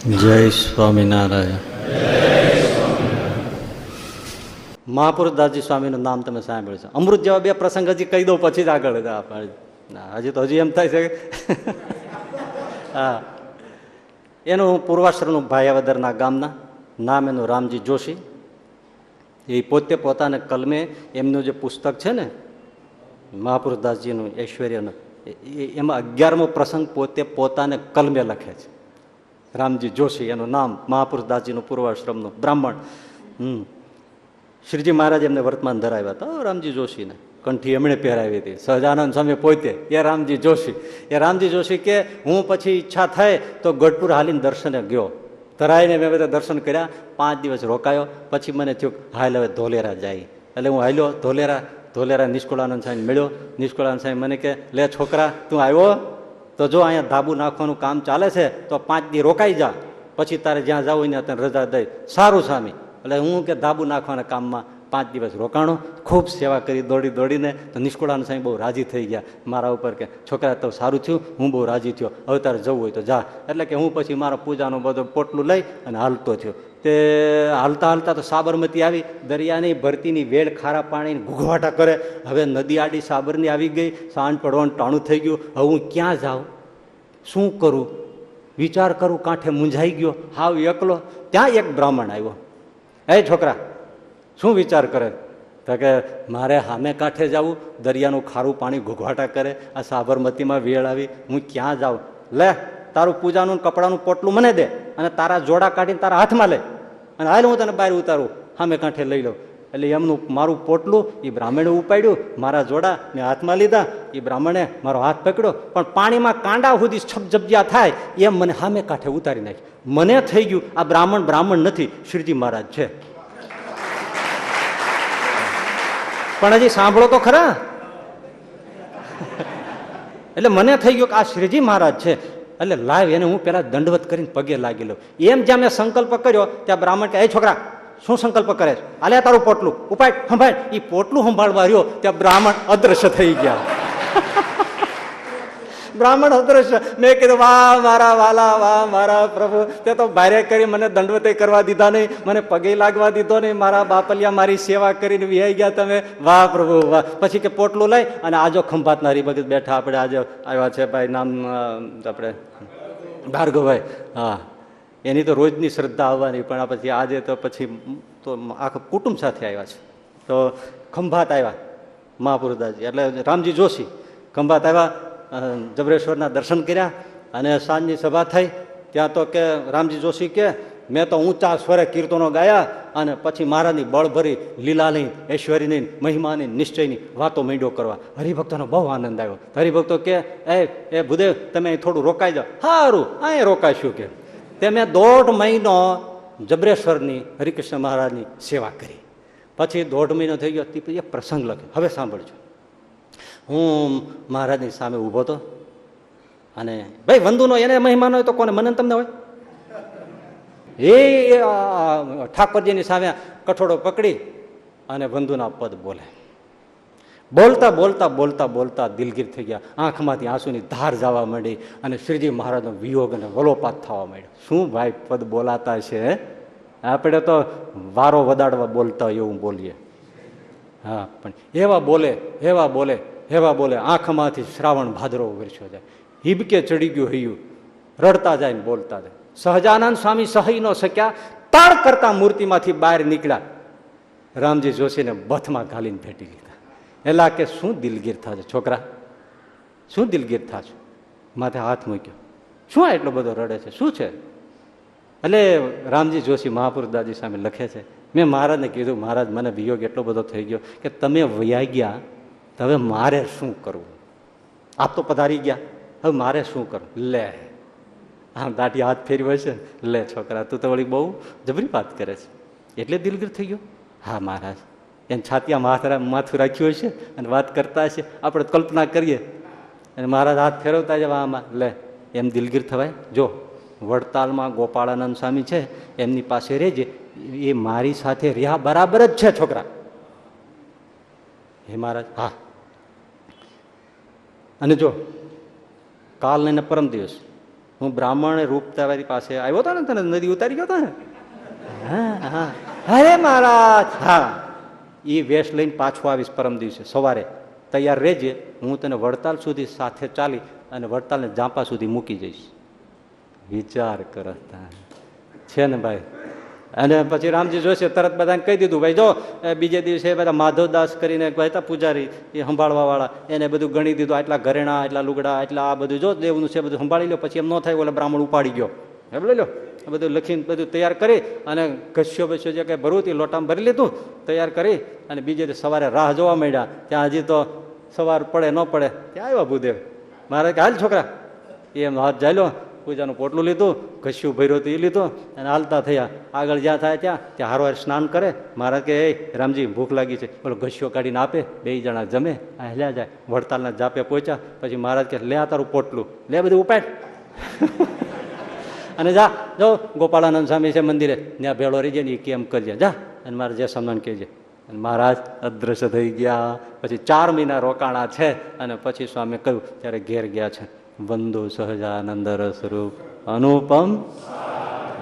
જય સ્વામિનારાયણ. મહાપુરુષ દાસજી સ્વામીનું નામ તમે સાંભળ્યું છે. અમૃત જેવા બે પ્રસંગ હજી કહી દઉં, પછી જ આગળ. હજી તો હજી એમ થાય છે હા. એનું પૂર્વાશ્રમનું ભાયાવદરના ગામના નામ એનું રામજી જોશી. એ પોતે પોતાને કલમે એમનું જે પુસ્તક છે ને મહાપુરુષદાસજીનું ઐશ્વર્યનું, એ- એ- એમાં અગિયારમો પ્રસંગ પોતે પોતાને કલમે લખે છે. રામજી જોશી, એનું નામ મહાપુરુષદાસજીનું પૂર્વાશ્રમનું બ્રાહ્મણ. હમ. શ્રીજી મહારાજ એમને વર્તમાન ધરાવ્યા હતા. રામજી જોશીને. કંઠી એમણે પહેરાવી હતી. સહજાનંદ સ્વામી પોતે, એ રામજી જોશી. એ રામજી જોશી કે હું પછી ઈચ્છા થાય તો ગઢપુર હાલીને દર્શને ગયો. ધરાઈને મેં બધા દર્શન કર્યા. પાંચ દિવસ રોકાયો. પછી મને થયું હાલ હવે ધોલેરા જાય. એટલે હું હાલ્યો ધોલેરા. ધોલેરા નિષ્કુળાનંદ સાહેબ મળ્યો. નિષ્કુળાનંદ સાહેબ મને કે, લે છોકરા, તું આવ્યો? તો જો અહીંયા ધાબુ નાખવાનું કામ ચાલે છે, તો પાંચ દી રોકાઈ જા. પછી તારે જ્યાં જવું ને તને રજા દઈ. સારું સ્વામી એટલે હું કે ધાબુ નાખવાના કામમાં પાંચ દિવસ રોકાણો. ખૂબ સેવા કરી દોડી દોડીને, તો નિષ્કુળાનંદ સાહેબ બહુ રાજી થઈ ગયા. મારા ઉપર કે, છોકરા, તો સારું થયું? હું બહુ રાજી થયો. હવે તારે જવું હોય તો જા. એટલે કે હું પછી મારા પૂજાનું બધું પોટલું લઈ અને હાલતો થયો. તે હાલતા હાલતા તો સાબરમતી આવી, દરિયાની ભરતીની વેળ ખારા પાણીની ઘૂઘવાટા કરે. હવે નદી આડી સાબરની આવી ગઈ, સાંજ પડવાનું ટાણું થઈ ગયું. હવે હું ક્યાં જાઉં? શું કરું? વિચાર કરું, કાંઠે મૂંઝાઈ ગયો. હાવ એકલો. ત્યાં એક બ્રાહ્મણ આવ્યો. એ છોકરા, શું વિચાર કરે? તો કે, મારે સામે કાંઠે જવું. દરિયાનું ખારું પાણી ઘૂઘવાટા કરે. આ સાબરમતીમાં વેળ આવી. હું ક્યાં જાઉં? લે, તારું પૂજાનું કપડાનું પોટલું મને દે. અને તારા જોડા કાઢીને તારા હાથમાં લે. અને હાલ હું તને બહાર ઉતારું. સામે કાંઠે લઈ લઉં એટલે એમનું મારું પોટલું એ બ્રાહ્મણે ઉપાડ્યું, મારા જોડા મેં હાથમાં લીધા, એ બ્રાહ્મણે મારો હાથ પકડ્યો. પણ પાણીમાં કાંડા સુધી છપજપિયા થાય, એમ મને સામે કાંઠે ઉતારી નાખી મને થઈ ગયું, આ બ્રાહ્મણ બ્રાહ્મણ નથી, શ્રીજી મહારાજ છે. પણ હજી સાંભળો તો ખરા. એટલે મને થઈ ગયું કે આ શ્રીજી મહારાજ છે. એટલે લાવ એને હું પેલા દંડવત કરીને પગે લાગી લઉં. એમ જ્યાં મેં સંકલ્પ કર્યો, ત્યાં બ્રાહ્મણ કે એ છોકરા, શું સંકલ્પ કરે છે? આલે તારું પોટલું. ઉપાય સંભાળ. એ પોટલું સંભાળવા રહ્યો, ત્યાં બ્રાહ્મણ અદ્રશ્ય થઈ ગયા. બ્રાહ્મણ અદ્રશ્ય. મેં કીધું, વાહ, મારા વાલા, વાહ, મારા પ્રભુ. તે તો ભારે કરી મને દંડવતે કરવા દીધા નહીં. મને પગે લાગવા દીધો નહીં. મારા બાપલિયા મારી સેવા કરીને વિહાઈ ગયા તમે. વાહ, પ્રભુ, વાહ. પછી કે પોટલું લઈ અને આજો ખંભાતના હરિભગત બેઠા આપણે આજે આવ્યા છે ભાઈ નામ આપણે, ભાર્ગવભાઈ. હા. એની તો રોજની શ્રદ્ધા આવવાની, પણ પછી આજે તો પછી તો આખા કુટુંબ સાથે આવ્યા છે. તો ખંભાત આવ્યા મહાપુરુદાસજી એટલે રામજી જોશી ખંભાત આવ્યા જબરેશ્વરના દર્શન કર્યા અને સાંજની સભા થઈ. ત્યાં તો કે, રામજી જોશી કે, મેં તો ઊંચા સ્વરે કીર્તનો ગાયા અને પછી મહારાજની બળભરી લીલાની, ઐશ્વર્યની, મહિમાની, નિશ્ચયની વાતો માંડ્યો કરવા. હરિભક્તોનો બહુ આનંદ આવ્યો. હરિભક્તો કે, એ એ ભૂદેવ, તમે અહીં થોડું રોકાઈ જાઓ. સારું અહીં રોકાઈશું કે. તે મેં દોઢ મહિનો જબરેશ્વરની હરિકૃષ્ણ મહારાજની સેવા કરી. પછી દોઢ મહિનો થઈ ગયો, તે પ્રસંગ લખ્યો. હવે સાંભળજો. હું મહારાજની સામે ઊભો હતો. અને ભાઈ, વંદુનો એને મહેમાન હોય તો કોને? મને તમને હોય? એ ઠાકોરજીની સામે કઠોળો પકડી અને બંધુના પદ બોલે. બોલતા બોલતા બોલતા બોલતા દિલગીર થઈ ગયા. આંખમાંથી આંસુની ધાર જવા માંડી અને શ્રીજી મહારાજનો વિયોગ અને વલોપાત થવા માંડ્યો. શું ભાઈ પદ બોલાતા છે આપણે તો વારો વદાડવા બોલતા એવું બોલીએ. હા, પણ એવા બોલે એવા બોલે એવા બોલે, આંખમાંથી શ્રાવણ ભાદરો વરસ્યો જાય. હિબકે ચડી ગયું હૈયું, રડતા જાય ને બોલતા જાય. સહજાનંદ સ્વામી સહી ન શક્યા, તાળ કરતા મૂર્તિમાંથી બહાર નીકળ્યા. રામજી જોશીને બથમાં ઘાલીને ભેટી લીધા. એલા કે શું દિલગીર થાશે છોકરા? શું દિલગીર થાશે માથે હાથ મૂક્યો. શું આ એટલો બધો રડે છે? શું છે? એટલે રામજી જોશી મહાપુરુષદાસજી સામે લખે છે, મેં મહારાજને કીધું, મહારાજ મને વિયોગ એટલો બધો થઈ ગયો કે તમે વયા ગયા તો હવે મારે શું કરવું? આપ તો પધારી ગયા. હવે મારે શું કરવું? લે. આમ દાટી હાથ ફેરવે છે. લે છોકરા, તું તો વળી બહુ જબરી વાત કરે છે. એટલે દિલગીર થઈ ગયો? હા, મહારાજ. એને છાતિયા માથરા માથું રાખ્યું હશે અને વાત કરતા હશે. આપણે કલ્પના કરીએ. અને મહારાજ હાથ ફેરવતા જવા આમાં. લે, એમ દિલગીર થવાય. જો, વડતાલમાં ગોપાળાનંદ સ્વામી છે, એમની પાસે રહેજે. એ મારી સાથે રહ્યા બરાબર જ છે, છોકરા. હે મહારાજ? હા. અને જો કાલ ને પરમ દિવસ. હું બ્રાહ્મણ રૂપ તમારી પાસે આવ્યો હતો ને તને નદી ઉતારી ગયો હતો ને? હા હા. અરે મહારાજ! હા. એ વેશ લઈને પાછો આવીશ પરમ દિવસે, સવારે. તૈયાર રહેજે, હું તને વડતાલ સુધી સાથે ચાલી અને વડતાલને જાંપા સુધી મૂકી જઈશ. વિચાર કરતા છે ને ભાઈ? અને પછી રામજી જોશે, તરત બધાને કહી દીધું, ભાઈ જો બીજે દિવસે બધા માધવદાસ કરીને હતા પૂજારી, એ સંભાળવાવાળા, એને બધું ગણી દીધું, આટલા ઘરેણા, આટલા લુગડા, આટલા આ બધું, જો દેવનું છે બધું સંભાળી લો, પછી એમ ન થાય ઓલા બ્રાહ્મણ ઉપાડી ગયો. એમ લઈ લો. બધું લખીને બધું તૈયાર કરી અને ઘસ્યો બસ્યો જે કંઈ ભરવું હતું લોટામાં ભરી લીધું, તૈયાર કરી અને બીજે સવારે રાહ જોવા માંડ્યા. ત્યાં હજી તો સવાર પડે ન પડે, ત્યાં આવ્યા ભૂદેવ. મારે કે, હાલ છોકરા. એમ હાથ જાલ્યો પૂજાનું પોટલું લીધું, ઘસ્યું ભર્યું હતું એ લીધું, અને હાલતા થયા. આગળ જ્યાં થાય ત્યાં ત્યાં હારવાર સ્નાન કરે. મહારાજ કે એ રામજી, ભૂખ લાગી છે. બોલો, ઘસ્યો કાઢીને આપે, બે જણા જમે, આ હેલ્યા જાય. વડતાલના જાપે પહોંચ્યા. પછી મહારાજ કે લે તારું પોટલું. લે બધું ઉપાડ. અને જા, જો, ગોપાળાનંદ સ્વામી છે મંદિરે, ત્યાં ભેળો રહી જાય ને એ કેમ કરજે. જા, અને મારે જે સમાન કહેજે. અને મહારાજ અદ્રશ્ય થઈ ગયા. પછી ચાર મહિના રોકાણા છે. અને પછી સ્વામી કહ્યું, ત્યારે ઘેર ગયા છે. વંદો સહજાનંદ સ્વરૂપ અનુપમ